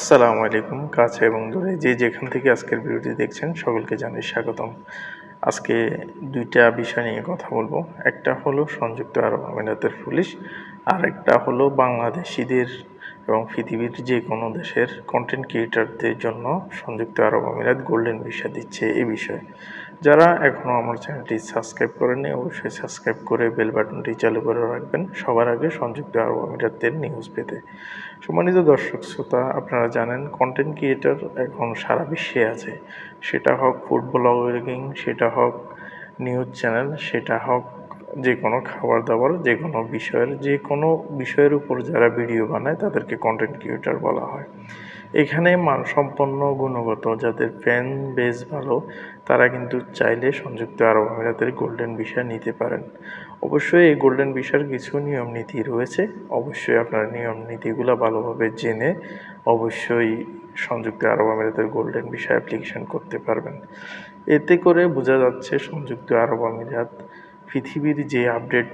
আসসালামু আলাইকুম, কাছে এবং দূরে যে যেখান থেকে আজকের ভিডিওটি দেখছেন সকলকে জানাই স্বাগতম। আজকে দুইটা বিষয় নিয়ে কথা বলব। একটা হলো সংযুক্ত আরব আমিরাতের পুলিশ আর একটা হলো বাংলাদেশিদের এবং পৃথিবীর যে কোনো দেশের কন্টেন্ট ক্রিয়েটারদের জন্য সংযুক্ত আরব আমিরাত গোল্ডেন ভিসা দিচ্ছে এই বিষয়ে। যারা এখনও আমার চ্যানেলটি সাবস্ক্রাইব করেননি, অবশ্যই সাবস্ক্রাইব করে বেল বাটনটি চালু করে রাখবেন। সবার আগে সংযুক্ত আরব আমিরাতের নিউজ পেতে। সম্মানিত দর্শক, শ্রোতা, আপনারা জানেন কন্টেন্ট ক্রিয়েটার এখন সারা বিশ্বে আছে। সেটা হোক ফুটবল ব্লগিং সেটা হোক নিউজ চ্যানেল সেটা হোক যে কোনো খাবার দাবার, যে কোনো বিষয়ের, যে কোনো বিষয়ের উপর যারা ভিডিও বানায়, তাদেরকে কন্টেন্ট ক্রিয়েটার বলা হয়। এখানে মানসম্পন্ন গুণগত, যাদের ফ্যান বেস ভালো, তারা কিন্তু চাইলে সংযুক্ত আরব আমিরাতের গোল্ডেন ভিসা নিতে পারেন। অবশ্যই এই গোল্ডেন ভিসার কিছু নিয়ম নীতি রয়েছে। অবশ্যই আপনার নিয়ম নীতিগুলো ভালোভাবে জেনে অবশ্যই সংযুক্ত আরব আমিরাতের গোল্ডেন ভিসা অ্যাপ্লিকেশন করতে পারবেন। এতে করে বোঝা যাচ্ছে সংযুক্ত আরব আমিরাত পৃথিবীর যে আপডেট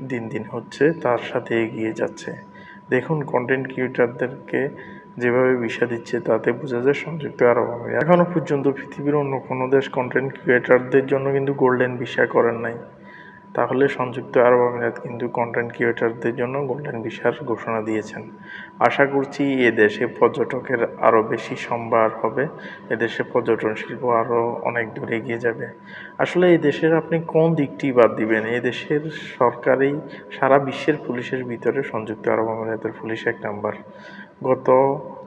দিন দিন হচ্ছে, তার সাথে এগিয়ে যাচ্ছে। দেখুন কন্টেন্ট ক্রিয়েটারদেরকে যেভাবে ভিসা দিচ্ছে, তাতে বোঝা যায় সংযুক্ত আরব আমিরাত। এখনও পর্যন্ত পৃথিবীর অন্য কোনো দেশ কন্টেন্ট ক্রিয়েটারদের জন্য কিন্তু গোল্ডেন ভিসা করেন নাই। তাহলে সংযুক্ত আরব আমিরাত কিন্তু কন্টেন্ট ক্রিয়েটারদের জন্য গোল্ডেন ভিসার ঘোষণা দিয়েছেন। আশা করছি এ দেশে পর্যটকের আরও বেশি সম্ভার হবে। এদেশে পর্যটন শিল্প আরও অনেক দূরে এগিয়ে যাবে। আসলে এই দেশের আপনি কোন দিকটি বাদ দিবেন? এই দেশের সরকারি সারা বিশ্বের পুলিশের ভিতরে সংযুক্ত আরব আমিরাতের পুলিশ এক নাম্বার। গত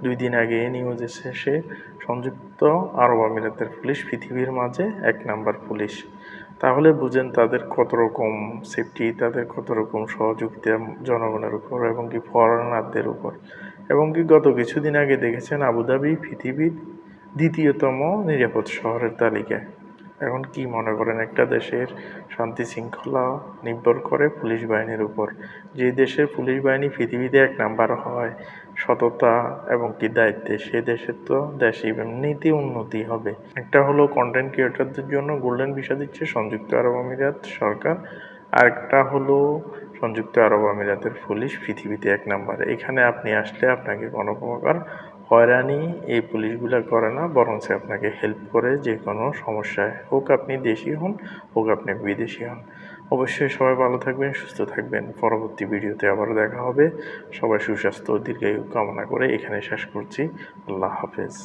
দুই দিন আগে নিউজ এসেছে সংযুক্ত আরব আমিরাতের পুলিশ, পৃথিবীর মাঝে এক নাম্বার পুলিশ। তাহলে বুঝেন তাদের কত রকম সেফটি তাদের কত রকম সহযোগিতা জনগণের উপর এবং কি ফরেনারদের উপর। এবং কি গত কিছুদিন আগে দেখেছেন আবুধাবি পৃথিবীর দ্বিতীয়তম নিরাপদ শহরের তালিকায়। এখন কি মনে করেন, একটা দেশের শান্তি শৃঙ্খলা নির্ভর করে পুলিশ বাহিনীর উপর? যে দেশের পুলিশ বাহিনী পৃথিবীতে এক নাম্বার হয়, সততা এবং কি দায়িত্বে, সে দেশের তো দেশ এমনিতে উন্নতি হবে। একটা হলো কন্টেন্ট ক্রিয়েটরদের জন্য গোল্ডেন ভিসা দিচ্ছে সংযুক্ত আরব আমিরাত সরকার, আরেকটা হলো সংযুক্ত আরব আমিরাতের পুলিশ পৃথিবীতে এক নাম্বার। এখানে আপনি আসলে আপনাকে কোনো প্রকার হয়রানি এই পুলিশগুলা করে না বরং সে আপনাকে হেল্প করে যে কোনো সমস্যায় হোক আপনি দেশি হন, হোক আপনি বিদেশি হন। অবশ্যই সবাই ভালো থাকবেন, সুস্থ থাকবেন। পরবর্তী ভিডিওতে আবারও দেখা হবে। সবাই সুস্বাস্থ্য দীর্ঘায়ু কামনা করে এখানে শেষ করছি। আল্লাহ হাফেজ।